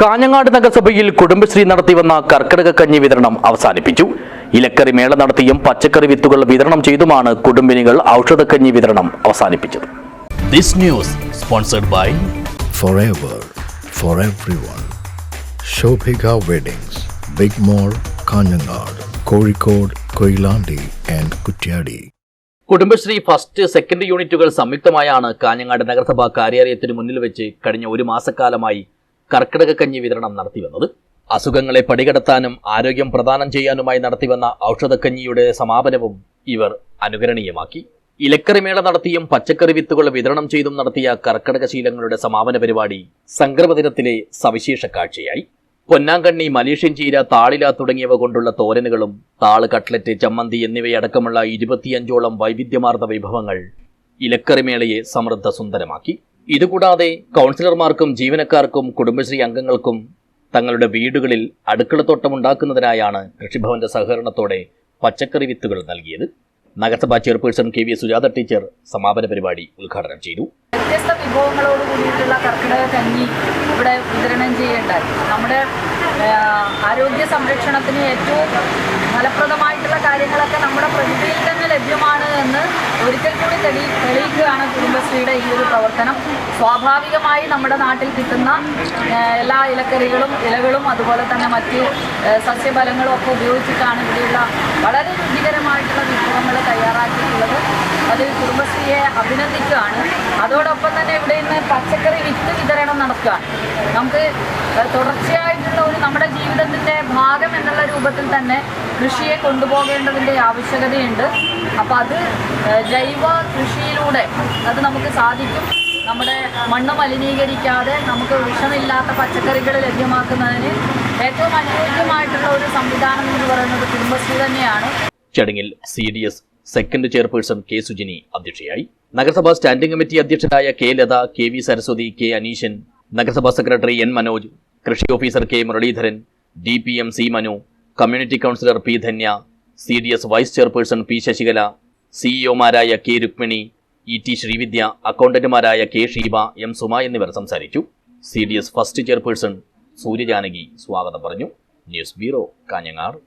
കാഞ്ഞങ്ങാട് നഗരസഭയിൽ കുടുംബശ്രീ നടത്തിവന്ന കർക്കിടക കഞ്ഞി വിതരണം അവസാനിപ്പിച്ചു. ഇലക്കറി മേള നടത്തിയും പച്ചക്കറി വിത്തുകൾ വിതരണം ചെയ്തുമാണ് കുടുംബിനികൾ ഔഷധക്കഞ്ഞി വിതരണം അവസാനിപ്പിച്ചത്. This news sponsored by forever for everyone. Shobhika Weddings, Big mall Kanhangad Kozhikode Koilandi and Kuttiadi Kudumbashree first second യൂണിറ്റുകൾ സംയുക്തമായാണ് കാഞ്ഞങ്ങാട് നഗരസഭാ കാര്യാലയത്തിന് മുന്നിൽ വെച്ച് കഴിഞ്ഞ ഒരു മാസക്കാലമായി കർക്കിടക കഞ്ഞി വിതരണം നടത്തിവന്നത് അസുഖങ്ങളെ പടികടത്താനും ആരോഗ്യം പ്രദാനം ചെയ്യാനുമായി നടത്തിവന്ന ഔഷധക്കഞ്ഞിയുടെ സമാപനവും ഇവർ അനുകരണീയമാക്കി. ഇലക്കറിമേള നടത്തിയും പച്ചക്കറി വിത്തുകൾ വിതരണം ചെയ്തും നടത്തിയ കർക്കിടക ശീലങ്ങളുടെ സമാപന പരിപാടി സംക്രമദിനത്തിലെ സവിശേഷ കാഴ്ചയായി. പൊന്നാങ്കണ്ണി മലേഷ്യൻ ചീര താളില തുടങ്ങിയവ കൊണ്ടുള്ള തോരനുകളും താൾ കട്ട്ലറ്റ് ചമ്മന്തി എന്നിവയടക്കമുള്ള ഇരുപത്തിയഞ്ചോളം വൈവിധ്യമാർന്ന വിഭവങ്ങൾ ഇലക്കറിമേളയെ സമൃദ്ധ സുന്ദരമാക്കി. ഇതുകൂടാതെ കൗൺസിലർമാർക്കും ജീവനക്കാർക്കും കുടുംബശ്രീ അംഗങ്ങൾക്കും തങ്ങളുടെ വീടുകളിൽ അടുക്കളത്തോട്ടം ഉണ്ടാക്കുന്നതിനായാണ് കൃഷിഭവന്റെ സഹകരണത്തോടെ പച്ചക്കറി വിത്തുകൾ നൽകിയത്. നഗരസഭാ chairperson K V Sujatha teacher സമാപന പരിപാടി ഉദ്ഘാടനം ചെയ്തു. വ്യത്യസ്ത വിഭവങ്ങളോട് കൂടിയിട്ടുള്ള കർക്കിടക കഞ്ഞി ഇവിടെ വിതരണം ചെയ്യേണ്ടായി നമ്മുടെ ആരോഗ്യ സംരക്ഷണത്തിന് ഏറ്റവും ഫലപ്രദമായിട്ടുള്ള കാര്യങ്ങളൊക്കെ നമ്മുടെ പ്രകൃതിയിൽ തന്നെ ലഭ്യമാണ്. എന്ന് ഒരിക്കൽ കൂടി തെളി തെളിയിക്കുകയാണ് കുടുംബശ്രീയുടെ ഈ ഒരു പ്രവർത്തനം. സ്വാഭാവികമായി നമ്മുടെ നാട്ടിൽ കിട്ടുന്ന എല്ലാ ഇലക്കറികളും ഇലകളും അതുപോലെ തന്നെ മറ്റ് സസ്യഫലങ്ങളും ഒക്കെ ഉപയോഗിച്ചിട്ടാണ് ഇവിടെയുള്ള വളരെ രുചികരമായിട്ടുള്ള വിഭവങ്ങൾ തയ്യാറാക്കിയിട്ടുള്ളത്. അത് കുടുംബശ്രീയെ അഭിനന്ദിക്കുകയാണ്. അതോടൊപ്പം തന്നെ ഇവിടെ ഇന്ന് പച്ചക്കറി വിത്ത് വിതരണം നടക്കുകയാണ് നമുക്ക് തുടർച്ചയായിട്ടുള്ള ഒരു നമ്മുടെ ജീവിതത്തിന്റെ ഭാഗം എന്നുള്ള രൂപത്തിൽ തന്നെ കൃഷിയെ കൊണ്ടുപോകേണ്ടതിന്റെ ആവശ്യകതയുണ്ട്. അപ്പോൾ അത് ജൈവ കൃഷിയിലൂടെ അത് നമുക്ക് സാധിക്കും. നമ്മുടെ മണ്ണ് മലിനീകരിക്കാതെ നമുക്ക് വിഷമില്ലാത്ത പച്ചക്കറികൾ ലഭ്യമാക്കുന്നതിന് ഏറ്റവും അനുയോജ്യമായിട്ടുള്ള ഒരു സംവിധാനം എന്ന് പറയുന്നത് കുടുംബശ്രീ തന്നെയാണ്. ചടങ്ങിൽ C D S second chairperson K Sujini അധ്യക്ഷയായി. നഗരസഭാ standing committee അധ്യക്ഷരായ K Latha K V Saraswathi K Aneeshan നഗരസഭാ സെക്രട്ടറി എൻ മനോജ് കൃഷി officer K Muraleedharan D P M C Manu community councillor P Dhanya C D S vice chairperson P Sasikala സിഇഒമാരായ K Rukmini E T Sreevidya അക്കൗണ്ടന്റുമാരായ K Sheeba M Suma എന്നിവർ സംസാരിച്ചു. C D S first chairperson Suryajanaki സ്വാഗതം പറഞ്ഞു. News bureau Kanhangad.